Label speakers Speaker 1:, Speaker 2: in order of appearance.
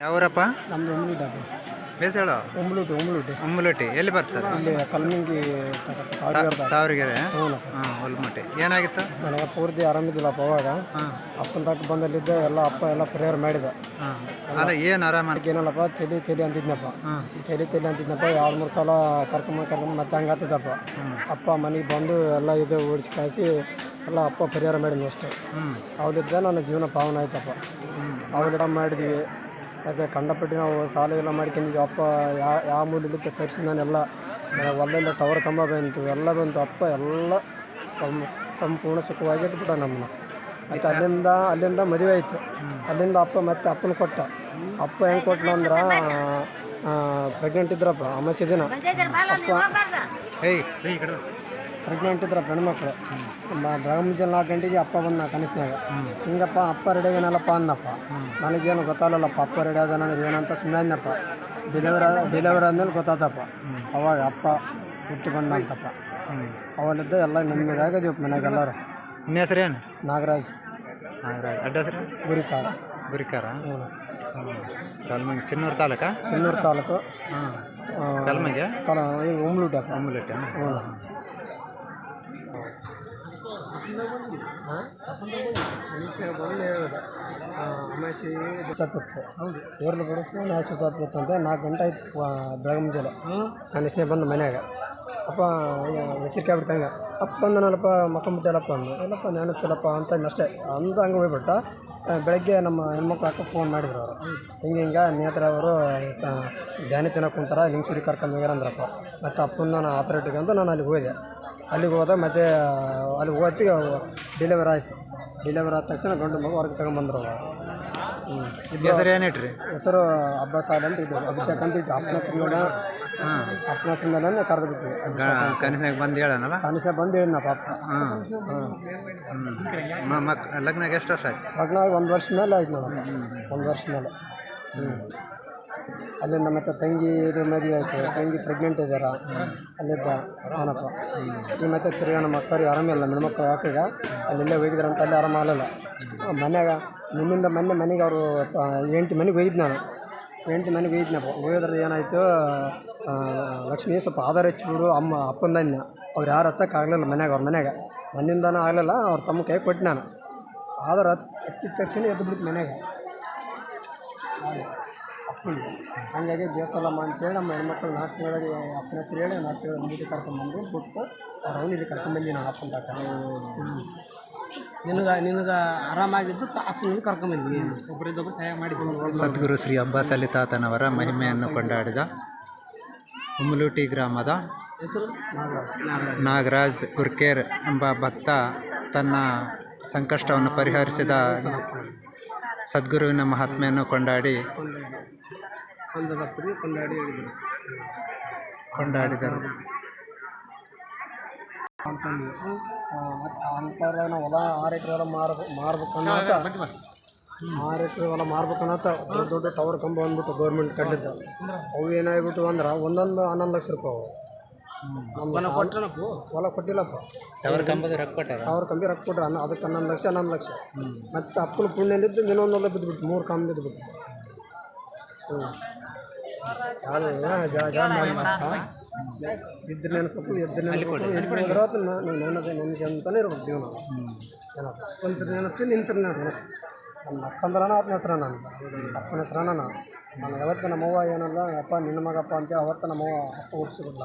Speaker 1: ಯಾವೂರಪ್ಪ?
Speaker 2: ನಮ್ದು
Speaker 1: ಬೇಸಳ?
Speaker 2: ಉಮ್ಲೂಟ ಉಮ್ಲೂಟ.
Speaker 1: ಉಮ್ಮಲಟ್ಟಿ ಎಲ್ಲಿ ಬರ್ತಾರೆ?
Speaker 2: ಇಲ್ಲಿ ಕಲ್ಮಿಂಗಿ
Speaker 1: ತಾವರಿಗೆರೆ ಹಾಂ ಹೊಲ್ಮಟ್ಟಿ ಏನಾಗಿತ್ತು?
Speaker 2: ನನಗೆ ಪೂರ್ತಿ ಆರಾಮಿದ್ದಿಲ್ಲಪ್ಪ ಅವಾಗ. ಅಪ್ಪನ ತಕ್ಕ ಬಂದಲ್ಲಿದ್ದೆ ಎಲ್ಲ ಅಪ್ಪ ಎಲ್ಲ ಪ್ರೇಯರ್ ಮಾಡಿದ.
Speaker 1: ಅದ ಏನು ಆರಾಮ
Speaker 2: ಏನಲ್ಲಪ್ಪ ತಲೆ ತಲೆ ಅಂತಿದ್ನಪ್ಪ ತಲೆ ತಲೆ ಅಂತಿದ್ನಪ್ಪ ಎರಡು ಮೂರು ಸಲ ಕರ್ಕೊಂಡ್ ಕರ್ಕೊಂಡು ಮತ್ತೆ ಹಂಗೆ ಅಪ್ಪ ಮನೆಗೆ ಬಂದು ಎಲ್ಲ ಇದು ಓಡಿಸಿ ಕಾಯಿಸಿ ಎಲ್ಲ ಅಪ್ಪ ಪರಿಹಾರ ಮಾಡಿದ್ನು ಅಷ್ಟೇ. ಅವಳಿದ್ದ ನನ್ನ ಜೀವನ ಪಾವನ ಆಯ್ತಪ್ಪ. ಅವಳಿದ ಮಾಡಿದ್ವಿ. ಯಾಕೆ ಕಂಡಪಟ್ಟಿ ನಾವು ಸಾಲ ಎಲ್ಲ ಮಾಡ್ಕೊಂಡಿದ್ವಿ ಅಪ್ಪ ಯಾವ ಯಾವ ಮೂಲೆಲಿದ್ದ ತರಿಸಿ ನಾನೆಲ್ಲ ಹೊಲದಲ್ಲ ಟವರ್ ಕಂಬ ಬಂತು ಎಲ್ಲ ಬಂತು. ಅಪ್ಪ ಎಲ್ಲ ಸಂ ಸಂಪೂರ್ಣ ಸುಖವಾಗಿ ಇಟ್ಬಿಟ್ಟ ನಮ್ಮನ್ನ. ಮತ್ತು ಅಲ್ಲಿಂದ ಅಲ್ಲಿಂದ ಮದುವೆ ಆಯಿತು. ಅಲ್ಲಿಂದ ಅಪ್ಪ ಮತ್ತೆ ಅಪ್ಪನ ಕೊಟ್ಟ. ಅಪ್ಪ ಹೆಂಗೆ ಕೊಟ್ಟನ ಅಂದ್ರೆ ಪ್ರೆಗ್ನೆಂಟ್ ಇದ್ರಪ್ಪ ಅಮಾಸೆ ದಿನ.
Speaker 1: ಏಯ್
Speaker 2: ಪ್ರೆಗ್ನೆಂಟ್ ಇದ್ದರೆ ಹೆಣ್ಮಕ್ಳು ಬೆಳಗ್ಗೆ ಮುಂಜಾನೆ ನಾಲ್ಕು ಗಂಟೆಗೆ ಅಪ್ಪ ಬಂದ ಕನಸಿನಾಗ ಹಿಂಗಪ್ಪ ಅಪ್ಪ ರೆಡಿ ಏನಲ್ಲಪ್ಪ ಅಂದಪ್ಪ. ನನಗೇನು ಗೊತ್ತಾಗಲ್ಲಪ್ಪ ಅಪ್ಪ ರೆಡಿ ಆದ ನನಗೆ ಏನಂತ ಸುಮ್ಮನೆ ಅಂದಪ್ಪ ಡೆಲಿವರ್ ಡೆಲಿವರ್ ಆದ್ಮೇಲೆ ಗೊತ್ತಾತಪ್ಪ. ಅವಾಗ ಅಪ್ಪ ಹುಟ್ಟಿ ಬಂದಂತಪ್ಪ ಅವಲ್ಲಿದ್ದ ಎಲ್ಲ ನೆಮ್ಮದಿಯಾಗದೀವಪ್ಪ ಮನೆಗೆಲ್ಲರೂ
Speaker 1: ನಿನ್ನ ಹೆಸರೇನು
Speaker 2: ನಾಗರಾಜ್.
Speaker 1: ನಾಗರಾಜ್. ಅಡ್ಡ ಹೆಸರು
Speaker 2: ಗುರಿಕಾರ.
Speaker 1: ಗುರಿಕಾರ? ಕಲ್ಮಂಗಿ ಸಿನ್ನೂರು ತಾಲೂಕಾ?
Speaker 2: ಸಿನ್ನೂರು ತಾಲೂಕು.
Speaker 1: ಹಾಂ ಕಲ್ಮಗೆ?
Speaker 2: ಕಲ ಉಮ್ಲುಟ.
Speaker 1: ಉಮ್ಲುಟ
Speaker 2: ಹ್ಞೂ ಹೌದು ಇರ್ಲಿ ಬಿಡು ಅಂತ ನಾಲ್ಕು ಗಂಟೆ ಆಯ್ತು ಬೆಳಗ್ಗೆ ಮುಂಜಾನೆ ಕನಸನೆ ಬಂದು ಮನ್ಯಾಗ ಅಪ್ಪ ಎಚ್ಚರಿಕೆ ಆಗ್ಬಿಡ್ತಂಗೆ ಅಪ್ಪ ಬಂದನಲ್ಲಪ್ಪ ಮಕ್ಕಂಬಿಟ್ಟಲ್ಲಪ್ಪ ಅಂದ ಎಲ್ಲಪ್ಪ ನೆನಪಿಲ್ಲಪ್ಪ ಅಂತ ಅಷ್ಟೇ ಅಂದ ಹಂಗೆ ಹೋಗ್ಬಿಟ್ಟ ಬೆಳಗ್ಗೆ ನಮ್ಮ ಹೆಣ್ಮಕ್ಳು ಅಕ್ಕ ಫೋನ್ ಮಾಡಿದ್ರು ಅವರು ಹಿಂಗೆ ಹಿಂಗೆ ನೇತ್ರ ಅವರು ಧ್ಯಾನ ತಿನ್ನೋಕೆ ಕುಂತಾರ ಸುರಿ ಕರ್ಕೊಂಡು ಹೋಗ್ಯಾರ ಅಂದ್ರಪ್ಪ ಮತ್ತು ಅಪ್ಪನ ನಾನು ಆಪರೇಟಿಗೆ ಅಂತ ನಾನು ಅಲ್ಲಿಗೆ ಹೋದೆ ಅಲ್ಲಿಗೆ ಹೋದ ಮತ್ತೆ ಅಲ್ಲಿಗೆ ಹೋಗ್ತಿಗೆ ಡೆಲಿವರಿ ಆಯಿತು. ಡೆಲಿವರಿ ಆದ ತಕ್ಷಣ ಗಂಡು ಮಗು ಹೊರಗೆ ತಗೊಂಬಂದ್ರು ಹ್ಞೂ
Speaker 1: ಹೆಸರು ಏನು ಇಟ್ರಿ
Speaker 2: ಹೆಸರು ಅಬ್ಬಾಸ್ ಸಾಲ್ ಅಂತ ಇದ್ದು ಅಭಿಷೇಕ್ ಅಂತ ಇದ್ದು ಅಪ್ಪನ
Speaker 1: ಹಾಂ.
Speaker 2: ಅಪ್ಪನ ಮೇಲೆ ಕರೆದು ಬಿಟ್ಟು
Speaker 1: ಕನಸಾಗ ಬಂದು ಹೇಳನಲ್ಲ?
Speaker 2: ಕನಿಷ್ಠ ಬಂದು ಹೇಳಿದ್ನ ಪಾಪ.
Speaker 1: ಹಾಂ. ಮಕ್ ಲಗ್ನಾಗ ಎಷ್ಟು ವರ್ಷ ಆಯ್ತು?
Speaker 2: ಲಗ್ನ ಒಂದು ವರ್ಷ ಮೇಲೆ ಆಯ್ತು ನೋಡೋಣ ಒಂದು ವರ್ಷ ಮೇಲೆ. ಹ್ಞೂ ಅಲ್ಲಿಂದ ಮತ್ತೆ ತಂಗಿ ಇದು ಮದುವೆ ಆಯಿತು. ತಂಗಿ ಪ್ರೆಗ್ನೆಂಟ್ ಇದ್ದಾರ? ಅಲ್ಲಿದ್ದ ಅವನಪ್ಪ ಈ ಮತ್ತೆ ತಿರ್ಗಾ ನಮ್ಮ ಅಕ್ಕವ್ರಿಗೆ ಆರಾಮಿಲ್ಲ. ಮಕ್ಕಳು ಯಾಕೀಗ? ಅಲ್ಲೆಲ್ಲೇ ಹೋಗಿದ್ರೆ ಅಂತ ಅಲ್ಲಿ ಆರಾಮ ಆಗಲಿಲ್ಲ. ಮನ್ಯಾಗ ನಿನ್ನಿಂದ ಮೊನ್ನೆ ಮನೆಗೆ ಅವರು ಎಂಟು ಮನೆಗೆ ಹೋಗಿದ್ದು ನಾನು. ಎಂಟು ಮನೆಗೆ ಹೋಗಿದ್ನಪ್ಪ ಹೋಗಿದ್ರೆ ಏನಾಯಿತು ಲಕ್ಷ್ಮೀ, ಸ್ವಲ್ಪ ಆಧಾರ ಹೆಚ್ಚಿಬಿಡು, ಅಮ್ಮ ಅಪ್ಪಂದನ್ನ ಅವ್ರು ಯಾರು ಹಚ್ಚಕ್ಕೆ ಆಗಲಿಲ್ಲ ಮನ್ಯಾಗ, ಅವ್ರ ಮನ್ಯಾಗ. ಮನ್ನಿಂದನೂ ಆಗಲಿಲ್ಲ, ಅವ್ರ ತಮ್ಮ ಕೈ ಕೊಟ್ಟು ನಾನು. ಆಧಾರ ಹತ್ ಹಚ್ಚಿದ ತಕ್ಷಣ ಎದ್ದು ಬಿಡ್ತು ಮನ್ಯಾಗ. ಹಂಗಾಗಿ ಬೇಸಲ್ಲಮ್ಮ ಅಂತೇಳಿ ನಮ್ಮ ಹೆಣ್ಮಕ್ಳು ನಾಲ್ಕು ತಿಂಗಳಿಗೆ ಅಪ್ಪನ ಹೆಸರು ಹೇಳಿ ನಾಲ್ಕು ತಿಂಗಳ ಮುಂದೆ ಕರ್ಕೊಂಬಂದು ಬಿಟ್ಟು ಅವ್ರು ಅವ್ನು ಇಲ್ಲಿ ಕರ್ಕೊಂಬಂದಿ ನಾನು ಅಪ್ಪನ ತಕ್ಕ ನಿನಗೆ ನಿನಗೆ ಆರಾಮಾಗಿದ್ದು ಅಪ್ಪನಿಗೆ ಕರ್ಕೊಂಬಂದ್ವಿ ಒಬ್ಬರಿದ್ದೊಬ್ಬರು ಸಹಾಯ ಮಾಡಿದ್ವಿ
Speaker 1: ಸದ್ಗುರು ಶ್ರೀ ಅಬ್ಬಾಸ್ ಅಲಿ ತಾತನವರ ಮಹಿಮೆಯನ್ನು ಕೊಂಡಾಡಿದ ಹುಮ್ಲೂಟಿ ಗ್ರಾಮದ
Speaker 2: ಹೆಸರು? ನಾಗರಾಜ್.
Speaker 1: ಕುರ್ಕೇರ್ ಗುರ್ಕೇರ್ ಎಂಬ ಭಕ್ತ ತನ್ನ ಸಂಕಷ್ಟವನ್ನು ಪರಿಹರಿಸಿದ ಸದ್ಗುರುವಿನ ಮಹಾತ್ಮೆಯನ್ನು ಕೊಂಡಾಡಿ
Speaker 2: ಕೊಂಡಾಡಿ
Speaker 1: ಕೊಂಡಾಡಿದರು.
Speaker 2: ಅಂತಾರೆ ಹೊಲ ಆರು ಎಕರೆ ಹೊಲ ಆರು ಎಕರೆ ಹೊಲ ಮಾರ್ಬೇಕನ್ನತ್ತ ದೊಡ್ಡ ದೊಡ್ಡ ಟವರ್ ಕಂಬ ಬಂದ್ಬಿಟ್ಟು ಗೌರ್ಮೆಂಟ್ ಕಟ್ಟಿದ್ದ. ಅವು ಏನಾಗ್ಬಿಟ್ಟು ಅಂದ್ರೆ ಒಂದೊಂದು ಹನ್ನೊಂದು ಲಕ್ಷ ರೂಪಾಯಿ ಅವು ನಮ್ಮ ಹೊಲ ಕೊಟ್ಟಿಲ್ಲಪ್ಪ.
Speaker 1: ಅವ್ರ ಕಂಬಿ ರೊಕ್ಕ ಕೊಟ್ಟಾರ?
Speaker 2: ಅವ್ರ ಕಂಬಿ ರೊಕ್ಕ ಕೊಟ್ರ ಅನ್ನ ಅದಕ್ಕೆ ಹನ್ನೊಂದು ಲಕ್ಷ ಹನ್ನೊಂದು ಲಕ್ಷ. ಮತ್ತು ಅಪ್ಪನ ಪುಣ್ಯಲಿದ್ದು ಇನ್ನೊಂದು ಹೊಲ ಬಿದ್ದುಬಿಟ್ಟು ಮೂರು ಕಂಬ ಬಿದ್ದುಬಿಟ್ಟು ಇದ್ರ ನೆನೆಸ್ಬೇಕು ಎದ್ರ ನೆನೆಸ್ಬೇಕು. ನೆನಪು ನೆನೆಸಿ ಅಂತಾನೆ ಇರ್ಬೇಕು ಜೀವನ. ಏನಪ್ಪ ಕುಂತ್ರ ನೆನೆಸ್ತಿ ನಿಂತ್ರ ನೆನೆಸ್ತಿ ನಮ್ಮ ಅಕ್ಕಂದ್ರನ ಅಪ್ಪನ ಹೆಸ್ರ ನಾನು. ಅಪ್ಪನ ಹೆಸ್ರನ ನಾನು. ನಾನು ಯಾವತ್ತು ನಮ್ಮವ್ವ ಏನಲ್ಲ, ಅಪ್ಪ ನಿನ್ನ ಮಗಪ್ಪ ಅಂತ ಅವತ್ತು ನಮ್ಮವ್ವ ಅಪ್ಪ ಒಪ್ಸಿಬಿಡ್ಲ